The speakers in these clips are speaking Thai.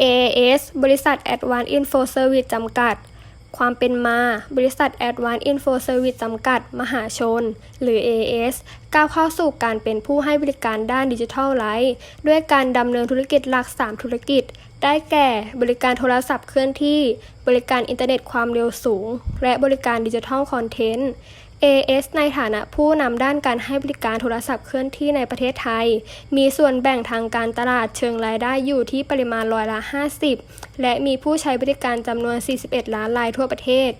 AAS บริษัท Advanced Info Service จำกัด ความเป็นมา บริษัท Advanced Info Service จำกัด มหาชน หรือ AAS ก้าวเข้าสู่การเป็นผู้ให้บริการด้านดิจิทัลไลฟ์ด้วยการดำเนินธุรกิจหลัก 3 ธุรกิจ ได้แก่ บริการโทรศัพท์เคลื่อนที่ บริการอินเทอร์เน็ตความเร็วสูง และบริการดิจิทัลคอนเทนต์ AS ในฐานะผู้นำด้านการให้บริการโทรศัพท์เคลื่อนที่ในประเทศไทย มีส่วนแบ่งทางการตลาดเชิงรายได้อยู่ที่ปริมาณร้อยละ 50 และมีผู้ใช้บริการจำนวน 41 ล้านรายทั่วประเทศ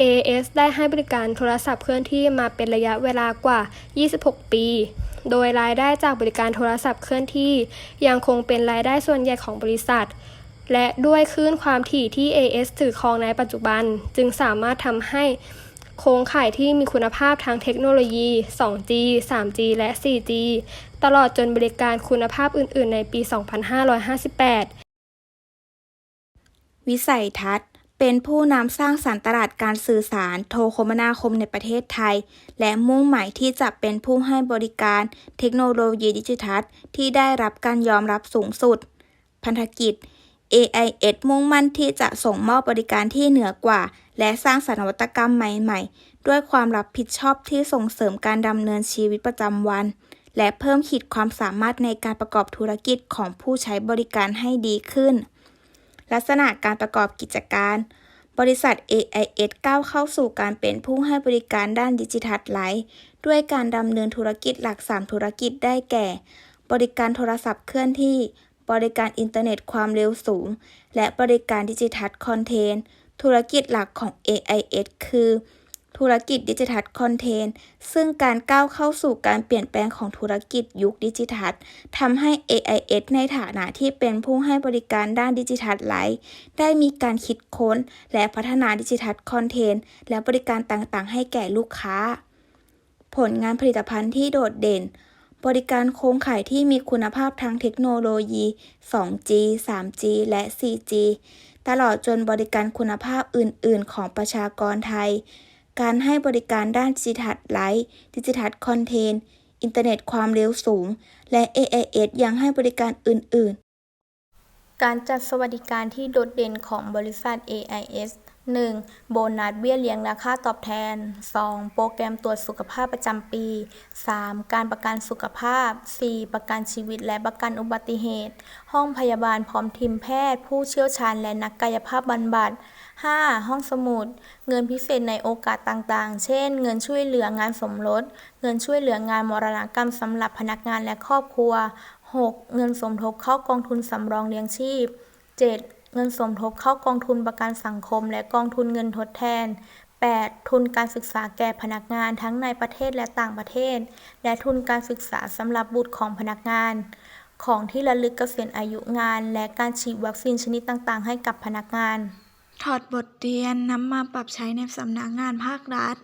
AS ได้ให้บริการโทรศัพท์เคลื่อนที่มาเป็นระยะเวลากว่า 26 ปี โดยรายได้จากบริการโทรศัพท์เคลื่อนที่ ยังคงเป็นรายได้ส่วนใหญ่ของบริษัท และด้วยคลื่นความถี่ที่ AS ถือครองในปัจจุบัน จึงสามารถทำให้ โครงข่ายที่มีคุณภาพทางเทคโนโลยี 2G 3G และ 4G ตลอดจนบริการคุณภาพอื่น ๆ ในปี 2558 วิสัยทัศน์ เป็นผู้นำสร้างสรรค์ตลาดการสื่อสารโทรคมนาคมในประเทศไทย และมุ่งหมายที่จะเป็นผู้ให้บริการเทคโนโลยีดิจิทัลที่ได้รับการยอมรับสูงสุด พันธกิจ AIS มุ่งมั่นที่จะส่งมอบบริการที่เหนือกว่า และสร้างสรรค์นวัตกรรมใหม่ๆ ด้วยความรับผิดชอบที่ส่งเสริมการดำเนินชีวิตประจำวัน และเพิ่มขีดความสามารถในการประกอบธุรกิจของผู้ใช้บริการให้ดีขึ้น ลักษณะการประกอบกิจการ บริษัท AIS ก้าวเข้าสู่การเป็นผู้ให้บริการด้านดิจิทัลไลฟ์ด้วยการดำเนินธุรกิจหลัก 3 ธุรกิจได้แก่ บริการโทรศัพท์เคลื่อนที่ บริการอินเทอร์เน็ตความเร็วสูง และบริการดิจิทัลคอนเทนต์ ธุรกิจหลักของ AIS คือ ธุรกิจดิจิทัลคอนเทนต์ ซึ่งการก้าวเข้าสู่การเปลี่ยนแปลงของธุรกิจยุคดิจิทัลทำให้ AIS ในฐานะที่เป็นผู้ให้บริการด้านดิจิทัลไลฟ์ได้มีการคิดค้น และพัฒนาดิจิทัลคอนเทนต์ และบริการต่างๆ ให้แก่ลูกค้า ผลงานผลิตภัณฑ์ที่โดดเด่น บริการโครงข่ายที่มีคุณภาพทางเทคโนโลยี 2G 3G และ 4G ตลอดจนบริการคุณภาพอื่น ๆ ของประชากรไทย การให้บริการด้านดิจิทัลไลฟ์ดิจิทัลคอนเทนต์ อินเทอร์เน็ตความเร็วสูง และ AIS ยังให้บริการอื่น ๆ การจัดสวัสดิการที่โดดเด่นของบริษัท AIS 1. โบนัสเบี้ยเลี้ยงราคาตอบแทน 2. โปรแกรมตรวจสุขภาพประจำปี 3. การประกันสุขภาพ 4. ประกันชีวิตและประกันอุบัติเหตุ ห้องพยาบาลพร้อมทีมแพทย์ ผู้เชี่ยวชาญและนักกายภาพบำบัด 5. ห้องสมุด เงินพิเศษในโอกาสต่างๆ เช่น เงินช่วยเหลืองานสมรส เงินช่วยเหลืองานมรณกรรมสำหรับพนักงานและครอบครัว 6. เงินสมทบเข้ากองทุนสำรองเลี้ยงชีพ 7. เงินสมทบเข้ากองทุนประกันสังคม และกองทุนเงินทดแทน 8. ทุนการศึกษาแก่พนักงานทั้งในประเทศและต่างประเทศ และทุนการศึกษาสำหรับบุตรของพนักงาน ของที่ระลึกเกษียณอายุงาน และการฉีดวัคซีนชนิดต่างๆ ให้กับพนักงาน ถอดบทเรียนนำมาปรับใช้ในสำนักงานภาครัฐ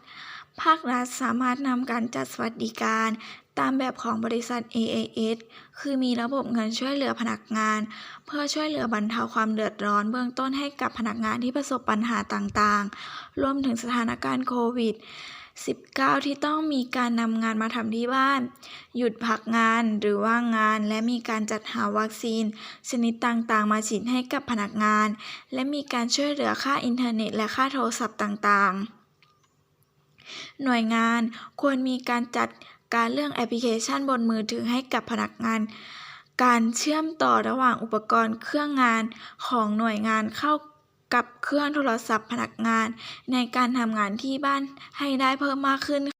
ภาครัฐสามารถนำการจัดสวัสดิการตามแบบของบริษัท AIS คือมีระบบเงินช่วยเหลือพนักงาน เพื่อช่วยเหลือบรรเทาความเดือดร้อนเบื้องต้นให้กับพนักงานที่ประสบปัญหาต่างๆ รวมถึงสถานการณ์โควิด 19 ที่ต้องมีการนำงานมาทำที่บ้าน หยุดพักงานหรือว่างงาน และมีการจัดหาวัคซีน ชนิดต่างๆ มาฉีดให้กับพนักงาน และมีการช่วยเหลือค่าอินเทอร์เน็ตและค่าโทรศัพท์ต่างๆ หน่วยงานควรมีการจัดการเรื่องแอปพลิเคชันบนมือถือให้กับพนักงาน การเชื่อมต่อระหว่างอุปกรณ์เครื่องงานของหน่วยงานเข้ากับเครื่องโทรศัพท์พนักงานในการทำงานที่บ้านให้ได้เพิ่มมากขึ้น